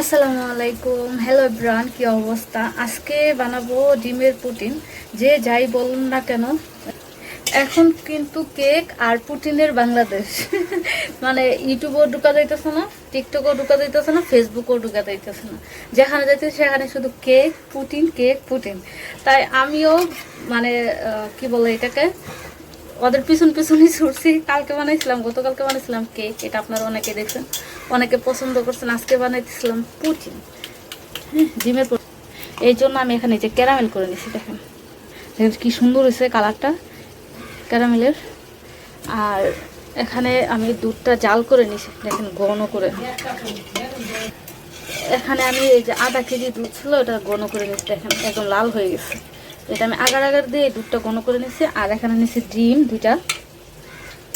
আসসালামু আলাইকুম hello bran কি অবস্থা? আজকে বানাবো ডিমের পুটিন। যে যাই বলুন না কেন, এখন কিন্তু কেক আর পুটিনের বাংলাদেশ। মানে ইউটিউবও ঢুকা যাইতেছে না, টিকটকও ঢুকা যাইতেছে না ফেসবুকও ঢুকা যাইতেছে না। যেখানে যাইতেছে সেখানে শুধু কেক, পুটিন কেক, পুটিন। তাই আমিও মানে কি বলে এটাকে ওদের পিছন পিছনই ছুটছি। কালকে বানাইছিলাম, গতকালকে বানাইছিলাম কেক। এটা আপনারা অনেকে দেখছেন, অনেকে পছন্দ করছেন। আজকে বানাইছিলাম পুটিন হ্যাঁ ডিমের এই জন্য আমি এখানে যে ক্যারামেল করে নিছি, দেখেন। দেখেন কী সুন্দর হয়েছে কালারটা, ক্যারামেলের। আর এখানে আমি দুধটা জাল করে নিছি, দেখেন ঘন করে। এখানে আমি এই যে আধা কেজি দুধ ছিল, ওটা ঘন করে নিচ্ছি দেখেন, একদম লাল হয়ে গেছে। এটা আমি আগার আগার দিয়ে দুধটা ঘন করে নিচ্ছি আর এখানে নিয়েছি ডিম দুইটা,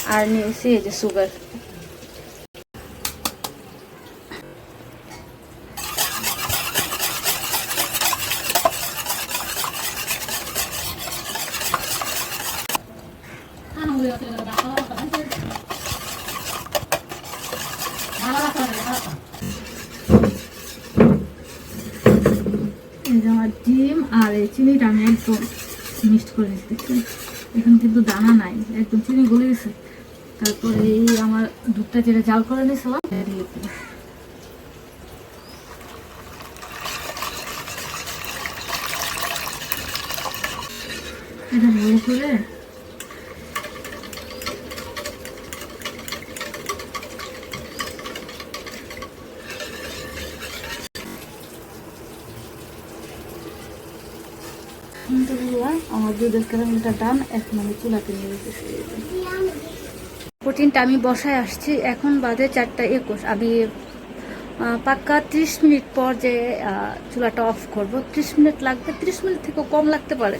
আর নিয়েছি এই যে সুগার এই যে আমার ডিম আর এই চিনিটা আমি একদম মিক্সড করে দিচ্ছি এখন কিন্তু দানা নাই, একদম চিনি গলে গেছে। তারপরে এই আমার দুধটা যেটা জাল করে নিয়েছিলাম দিয়ে এটা ভালো করে আমার ডান আমি যেতেছি প্রোটিনটা আমি বসায় আসছি, এখন বাজে চারটা একুশ। আমি পাক্কা ত্রিশ মিনিট পর যে চুলাটা অফ করব। ত্রিশ মিনিট লাগবে, ত্রিশ মিনিট থেকেও কম লাগতে পারে।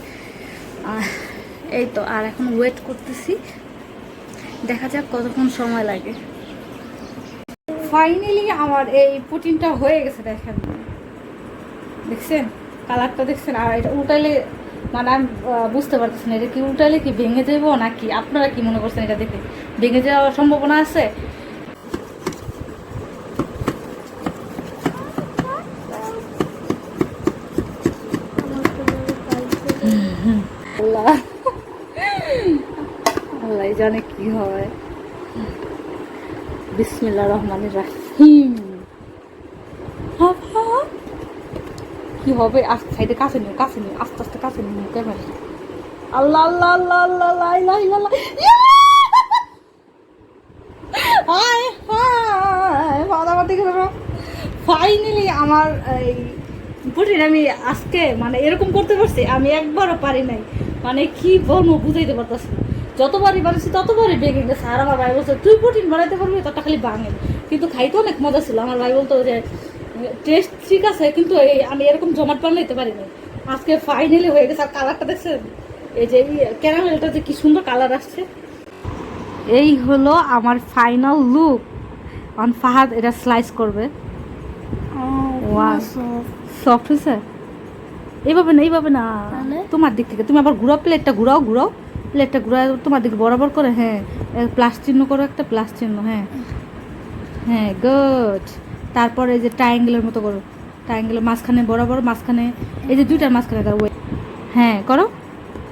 এই তো, আর এখন ওয়েট করতেছি। দেখা যাক কতক্ষণ সময় লাগে। ফাইনালি আমার এই প্রোটিনটা হয়ে গেছে, দেখেন। দেখছেন? কালারটা দেখছেন? আর এটা উল্টাইলে মানে আমি বুঝতে পারতেছি না এটা কি উল্টাইলে কি ভেঙে যাব নাকি? আপনারা কি মনে করছেন এটা দেখে? ভেঙে যাওয়ার সম্ভাবনা আছে? জানে কি হয়। বিসমিল্লাহ রহমান রাহিম। কি হবে? আস্তে সাইডে কাছে নিও কাছে নিও, আস্তে আস্তে কাছে নিও ক্যামেরা। আল্লাহ আল্লাহ আল্লাহ আল্লাহ ইলাহা ইল্লাল্লাহ ইয়া! হায় হায় করো ফাইনালি আমার এই পুটিন আমি আজকে মানে এরকম করতে পারছি, আমি একবারও পারি নাই। মানে কি বলব, বুঝাইতে পারতেছি। যতবারই বানাইছি, ততবারই বেগে গেছে। আর আমার ভাই বলছে, তুই পুটিন বানাইতে পারবি, তোরটা খালি বাঙে কিন্তু খাইতে অনেক মজা ছিল। আমার ভাই বলতো যে টেস্ট ঠিক আছে কিন্তু এই আমি এরকম জমাট বানাইতে পারি না আজকে ফাইনালি হয়ে গেছে আর কালারটা দেখছেন? এই যে ক্যারামেলটা যে কি সুন্দর কালার আসছে। এই হলো আমার ফাইনাল লুক অন ফাহাদ এটা স্লাইস করবে. সফট হয়েছে? এইভাবে না এইভাবে না? তোমার দিক থেকে। তুমি আবার ঘুরাও প্লেটটা ঘুরাও ঘুরাও। প্লেটটা ঘুরাও তোমার দিকে বরাবর করে হ্যাঁ। প্লাস চিহ্ন করো একটা প্লাস চিহ্ন হ্যাঁ। হ্যাঁ গুড তারপরে এই যে ট্রায়াঙ্গেলের মতো করো। ট্রায়াঙ্গেলের মাঝখানে বরাবর, মাঝখানে এই যে দুইটার মাঝখানে তার ওয়ে হ্যাঁ করো।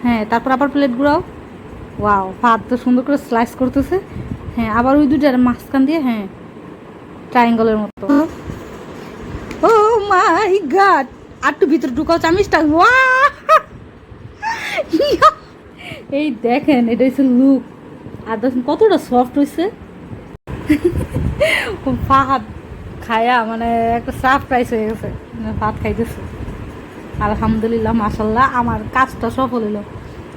হ্যাঁ তারপর আবার প্লেট ঘুরাও। ওয়াও ভাত তো সুন্দর করে স্লাইস করতেছে। হ্যাঁ আবার ওই দুইটার মাঝখান দিয়ে হ্যাঁ ট্রায়াঙ্গেলের মতো। ও মাই গড! আর একটু ভিতরে ঢুকাও, চামিচটা। ওয়া এই দেখেন, এটা হচ্ছে লুক আর দেখেন কতটা সফট হয়েছে ভাত। খায়া মানে একটা প্রাইস হয়ে গেছে। ভাত খাইতেছে। আলহামদুলিল্লাহ মাসাল্লাহ আমার কাজটা সফল হলো